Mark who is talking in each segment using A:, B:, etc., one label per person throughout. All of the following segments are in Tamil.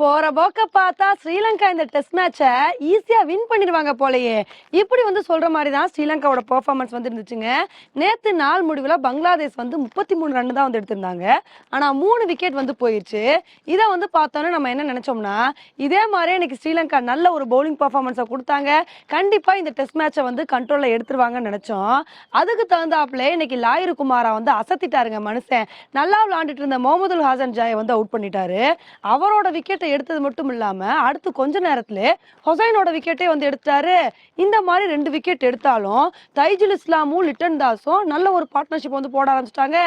A: போற போக்க பார்த்தா ஸ்ரீலங்கா இந்த டெஸ்ட் மேட்சை ஈஸியா வின் பண்ணிடுவாங்க போலயே. இப்படி வந்து சொல்ற மாதிரி தான் ஸ்ரீலங்காவோட பெர்ஃபார்மன்ஸ் வந்து இருந்துச்சுங்க நேத்து நாள் முடிவுல பங்களாதேஷ் வந்து முப்பத்தி மூணு ரன் தான் வந்து எடுத்திருந்தாங்க. ஆனா மூணு விக்கெட் வந்து போயிருச்சு. இதை வந்து பார்த்தோன்னே நம்ம என்ன நினைச்சோம்னா இதே மாதிரி இன்னைக்கு ஸ்ரீலங்கா நல்ல ஒரு பவுலிங் பெர்ஃபார்மன்ஸை கொடுத்தாங்க. கண்டிப்பா இந்த டெஸ்ட் மேட்சை வந்து கண்ட்ரோல்ல எடுத்துருவாங்கன்னு நினைச்சோம். அதுக்கு தகுந்தாப்புல இன்னைக்கு லாயிரு குமாரா வந்து அசத்திட்டாருங்க மனுஷன். நல்லா விளையாண்டுட்டு இருந்த முகமது ஹாசன் ஜாயை வந்து அவுட் பண்ணிட்டாரு. அவரோட விக்கெட்டை எடுத்தது மட்டும் இல்லாம அடுத்து கொஞ்ச நேரத்துல ஹொசைனோட விக்கெட்டே வந்து எடுத்தாரு இந்த மாதிரி ரெண்டு விக்கெட் எடுத்தாலும் தைஜுல் இஸ்லாமும் லிட்டன் தாஸும் நல்ல ஒரு பார்ட்னர்ஷிப் வந்து போட ஆரம்பிச்சிட்டாங்க.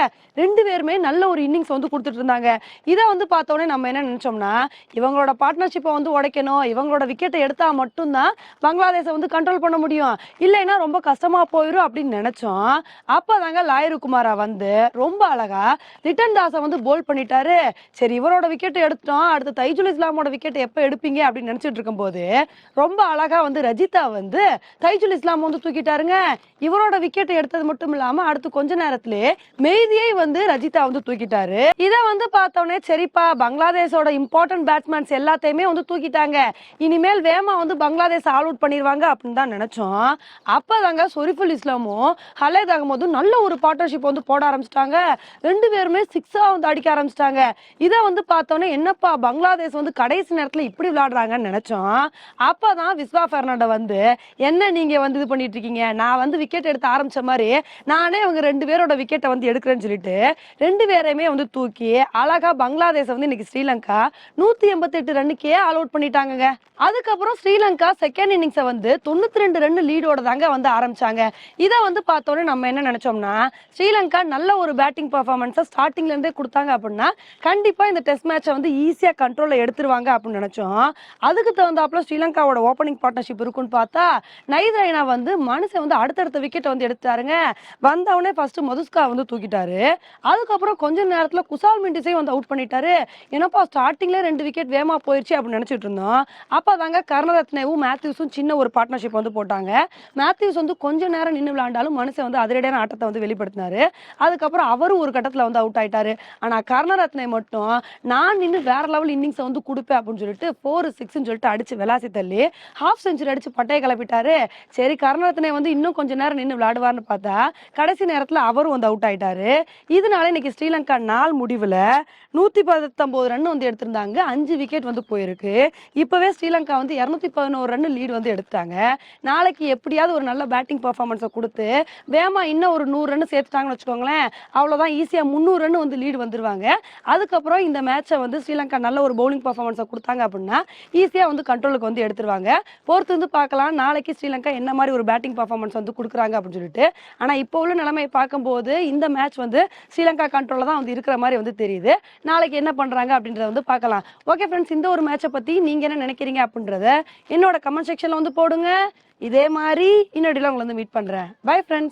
A: ரெண்டு பேருமே நல்ல ஒரு இன்னிங்ஸ் வந்து கொடுத்துட்டு இருந்தாங்க. இதை வந்து பார்த்த உடனே நம்ம என்ன நினைச்சோம்னா இவங்களோட பார்ட்னர்ஷிப்பை வந்து உடைக்கணும். இவங்களோட விக்கெட்டை எடுத்தா மட்டும்தான் பங்களாதேஷை வந்து கண்ட்ரோல் பண்ண முடியும். இல்லைன்னா ரொம்ப கஷ்டமா போயிடும் அப்படின்னு நினைச்சோம். அப்பதாங்க லாயரு குமாரா வந்து ரொம்ப அழகா லிட்டன் தாஸை வந்து போல் பண்ணிட்டாரு. சரி இவரோட விக்கெட் எடுத்துட்டோம். அடுத்து தைஜுல் இஸ்லாமோட விக்கெட்டை எப்போ எடுப்பீங்க அப்படின்னு நினச்சிட்டு இருக்கும்போது ரொம்ப அழகாக வந்து ரஜிதா வந்து தைஜுல் இஸ்லாம் வந்து தூக்கிட்டாருங்க. இவரோட விக்கெட்டை எடுத்தது மட்டும் இல்லாமல் அடுத்து கொஞ்ச நேரத்திலே மெய்தியை வந்து ரஜிதா வந்து தூக்கிட்டாரு. இதை வந்து பார்த்தோன்னே சரிப்பா பங்களாதேஷோட இம்பார்ட்டன்ட் பேட்ஸ்மேன்ஸ் எல்லாத்தையுமே வந்து தூக்கிட்டாங்க. இனிமேல் வேமா வந்து பங்களாதேஷ் ஆல் அவுட் பண்ணிடுவாங்க அப்படின்னு தான் நினச்சோம். அப்போ தாங்க சொரிஃபுல் இஸ்லாமும் ஹலேத் அகமதும் நல்ல ஒரு பார்ட்னர்ஷிப் வந்து போட ஆரம்பிச்சிட்டாங்க. ரெண்டு பேருமே சிக்ஸாக வந்து அடிக்க ஆரம்பிச்சிட்டாங்க. இதை வந்து பார்த்தோன்னே என்னப்பா பங்களாதேஷ் வந்து கடைசி நேரத்துல இப்படி விளையாடுறாங்கன்னு நினைச்சோம். அப்பதான் விஸ்வா பெர்னாண்டோ வந்து என்ன நீங்க வந்து இது பண்ணிட்டு இருக்கீங்க? நான் வந்து விக்கெட் எடுத்து ஆரம்பிச்ச மாதிரி நானே இவங்க ரெண்டு பேரோட விக்கெட்டை வந்து எடுக்கிறேன்னு சொல்லிட்டு ரெண்டு பேரையுமே வந்து தூக்கி அழகா பங்களாதேஷை வந்து இன்னைக்கு ஸ்ரீலங்கா நூத்தி எண்பத்தி எட்டு ரன்னுக்கே ஆல் அவுட் பண்ணிட்டாங்கங்க. அதுக்கப்புறம் ஸ்ரீலங்கா செகண்ட் இன்னிங்ஸை வந்து தொண்ணூத்தி ரெண்டு ரன் லீடோட தாங்க வந்து ஆரம்பிச்சாங்க. இதை வந்து பார்த்தோன்னே நம்ம என்ன நினைச்சோம்னா ஸ்ரீலங்கா நல்ல ஒரு பேட்டிங் பர்ஃபார்மன்ஸை ஸ்டார்டிங்ல இருந்தே கொடுத்தாங்க அப்படின்னா கண்டிப்பா இந்த டெஸ்ட் மேட்சை வந்து ஈஸியா எடுத்து எடுத்துருவாங்க அப்படின்னு நினச்சோம். அதுக்கு தகுந்தாப்புல ஸ்ரீலங்காவோட ஓப்பனிங் பார்ட்னர்ஷிப் இருக்குன்னு பார்த்தா நைத் ரெய்னா வந்து மனுஷன் வந்து அடுத்தடுத்த விக்கெட்டை வந்து எடுத்தாருங்க வந்தவொடனே ஃபர்ஸ்ட் மதுஸ்கா வந்து தூக்கிட்டாரு. அதுக்கப்புறம் கொஞ்ச நேரத்தில் குசால் மிண்டிஸையும் வந்து அவுட் பண்ணிட்டாரு. ஏன்னாப்பா ஸ்டார்டிங்ல ரெண்டு விக்கெட் வேமா போயிடுச்சு அப்படின்னு நினச்சிட்டு இருந்தோம். அப்பதாங்க கர்ணரத்னேவும் மேத்யூஸும் சின்ன ஒரு பார்ட்னர்ஷிப் வந்து போட்டாங்க. மேத்யூஸ் வந்து கொஞ்ச நேரம் நின்று விளையாண்டாலும் மனுஷன் வந்து அதிரடியான ஆட்டத்தை வந்து வெளிப்படுத்தினாரு. அதுக்கப்புறம் அவரும் ஒரு கட்டத்தில் வந்து அவுட் ஆயிட்டாரு. ஆனால் கர்ணரத்னே மட்டும் நான் நின்று வேற லெவல் இன்னிங்ஸை வந்து கொடுப்பேன் அப்படின்னு சொல்லிட்டு ஃபோர் சிக்ஸ்னு சொல்லிட்டு அடிச்சு விளாசி தள்ளி ஹாஃப் செஞ்சுரி அடிச்சு பட்டையை கிளப்பிட்டாரு. சரி கருணரத்னே வந்து இன்னும் கொஞ்ச நேரம் நின்று விளையாடுவார்னு பார்த்தா கடைசி நேரத்தில் அவரும் வந்து அவுட் ஆயிட்டாரு. இதனால இன்னைக்கு ஸ்ரீலங்கா நாள் முடிவில் நூற்றி பத்தொம்போது ரன் வந்து எடுத்திருந்தாங்க. அஞ்சு விக்கெட் வந்து போயிருக்கு. இப்போவே ஸ்ரீலங்கா வந்து இரநூத்தி பதினோரு ரன் லீடு வந்து எடுத்தாங்க நாளைக்கு எப்படியாவது ஒரு நல்ல பேட்டிங் பர்ஃபார்மன்ஸை கொடுத்து வேமா இன்னும் ஒரு நூறு ரன் சேர்த்துட்டாங்கன்னு வச்சுக்கோங்களேன் அவ்வளோதான் ஈஸியாக முந்நூறு ரன் வந்து லீடு வந்துருவாங்க. அதுக்கப்புறம் இந்த மேட்சை வந்து ஸ்ரீலங்கா நல்ல ஒரு பவுலிங் பர்ஃபார்மன்ஸை கொடுத்தாங்க அப்படின்னா ஈஸியா வந்து கண்ட்ரோலுக்கு வந்து எடுத்துருவாங்க. பொறுத்து வந்து பார்க்கலாம். நாளைக்கு ஸ்ரீலங்கா என்ன மாதிரி ஒரு பேட்டிங் பர்ஃபார்மன்ஸ் வந்து கொடுக்குறாங்க அப்படின்னு சொல்லிட்டு. ஆனால் இப்போ உள்ள நிலைமை பார்க்கும்போது இந்த மேட்ச் வந்து ஸ்ரீலங்கா கண்ட்ரோலில் தான் வந்து இருக்கிற மாதிரி வந்து தெரியுது. நாளைக்கு என்ன பண்றாங்க அப்படின்றத வந்து பார்க்கலாம். ஓகே ஃப்ரெண்ட்ஸ் இந்த ஒரு மேட்சை பத்தி நீங்க என்ன நினைக்கிறீங்க அப்படின்றத என்னோட கமெண்ட் செக்ஷனில் வந்து போடுங்க. இதே மாதிரி இன்னொடியில் உங்களை வந்து மீட் பண்ணுறேன் பை ஃப்ரெண்ட்ஸ்